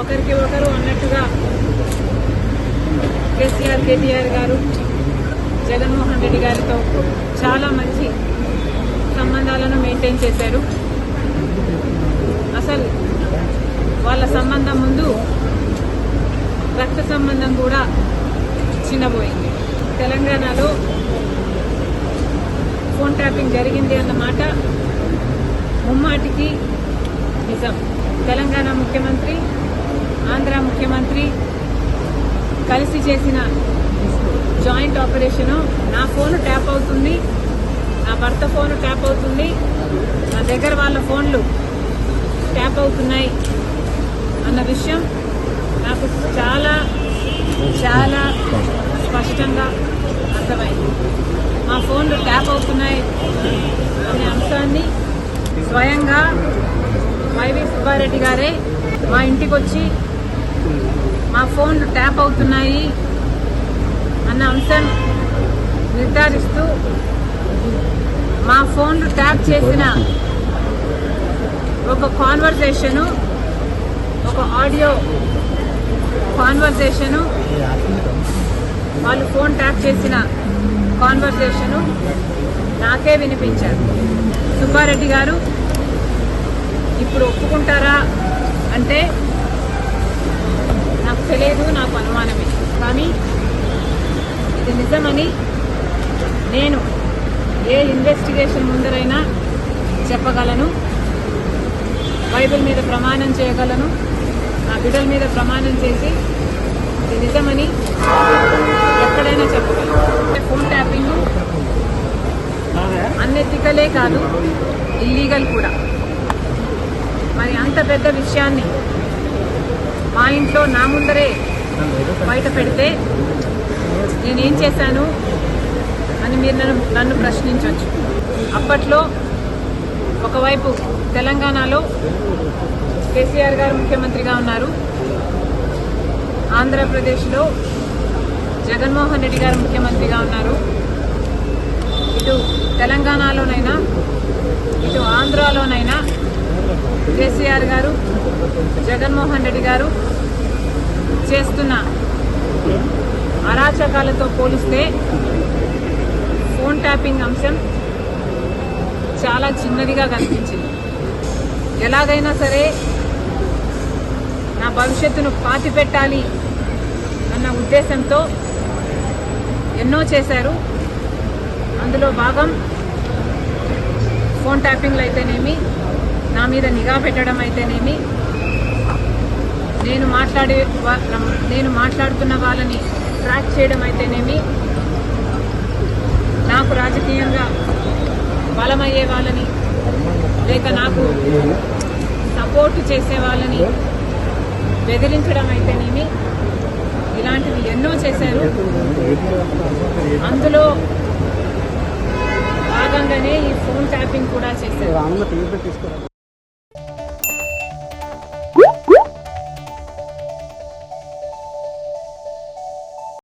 ఒకరికి ఒకరు అన్నట్టుగా కేసీఆర్ కేటీఆర్ గారు జగన్మోహన్ రెడ్డి గారితో చాలా మంచి సంబంధాలను మెయింటైన్ చేశారు. అసలు వాళ్ళ సంబంధం ముందు రక్త సంబంధం కూడా చిన్నబోయింది. తెలంగాణలో ఫోన్ ట్యాపింగ్ జరిగింది అన్నమాట ముమ్మాటికి నిజం. తెలంగాణ ముఖ్యమంత్రి ఆంధ్ర ముఖ్యమంత్రి కలిసి చేసిన జాయింట్ ఆపరేషను నా ఫోన్ ట్యాప్ అవుతుంది. నా భర్త ఫోన్ ట్యాప్ అవుతుంది. నా దగ్గర వాళ్ళ ఫోన్లు ట్యాప్ అవుతున్నాయి అన్న విషయం నాకు చాలా చాలా స్పష్టంగా అర్థమైంది. మా ఫోన్లు ట్యాప్ అవుతున్నాయి అనే అంశాన్ని స్వయంగా వైవి సుబ్బారెడ్డి గారే మా ఇంటికి వచ్చి మా ఫోన్లు ట్యాప్ అవుతున్నాయి అన్న అంశం నిర్ధారిస్తూ మా ఫోన్లు ట్యాప్ చేసిన ఒక కాన్వర్సేషను ఒక ఆడియో కాన్వర్సేషను వాళ్ళు ఫోన్ ట్యాప్ చేసిన కాన్వర్సేషను నాకే వినిపించారు. సుబ్బారెడ్డి గారు ఇప్పుడు ఒప్పుకుంటారా అంటే నాకు తెలియదు నాకు అనుమానమే. కానీ ఇది నిజమని నేను ఏ ఇన్వెస్టిగేషన్ ముందరైనా చెప్పగలను. బైబిల్ మీద ప్రమాణం చేయగలను. నా బిడ్డల మీద ప్రమాణం చేసి ఇది నిజమని ఎక్కడైనా చెప్పగలను. ఫోన్ ట్యాపింగ్ అన్నెతికలే కాదు ఇల్లీగల్ కూడా. మరి అంత పెద్ద విషయాన్ని మా ఇంట్లో నా ముందరే బయట పెడితే నేనేం చేశాను అని మీరు నన్ను నన్ను ప్రశ్నించవచ్చు. అప్పట్లో ఒకవైపు తెలంగాణలో కేసీఆర్ గారు ముఖ్యమంత్రిగా ఉన్నారు. ఆంధ్రప్రదేశ్లో జగన్మోహన్ రెడ్డి గారు ముఖ్యమంత్రిగా ఉన్నారు. ఇటు తెలంగాణలోనైనా ఇటు ఆంధ్రాలోనైనా కేసీఆర్ గారు జగన్మోహన్ రెడ్డి గారు చేస్తున్న అరాచకాలతో పోలిస్తే ఫోన్ ట్యాపింగ్ అంశం చాలా చిన్నదిగా కనిపించింది. ఎలాగైనా సరే నా భవిష్యత్తును పాతి పెట్టాలి అన్న ఉద్దేశంతో ఎన్నో చేశారు. అందులో భాగం ఫోన్ ట్యాపింగ్లు అయితేనేమి నా మీద నిఘా పెట్టడం అయితేనేమి? నేను మాట్లాడే వా- నేను మాట్లాడుతున్న వాళ్ళని ట్రాక్ చేయడం అయితేనేమి? నాకు రాజకీయంగా బలమయ్యే వాళ్ళని లేక నాకు సపోర్ట్ చేసే వాళ్ళని బెదిరించడం అయితేనేమి? ఇలాంటివి ఎన్నో చేశారు. అందులో భాగంగానే ఈ ఫోన్ ట్యాపింగ్ కూడా చేశారు.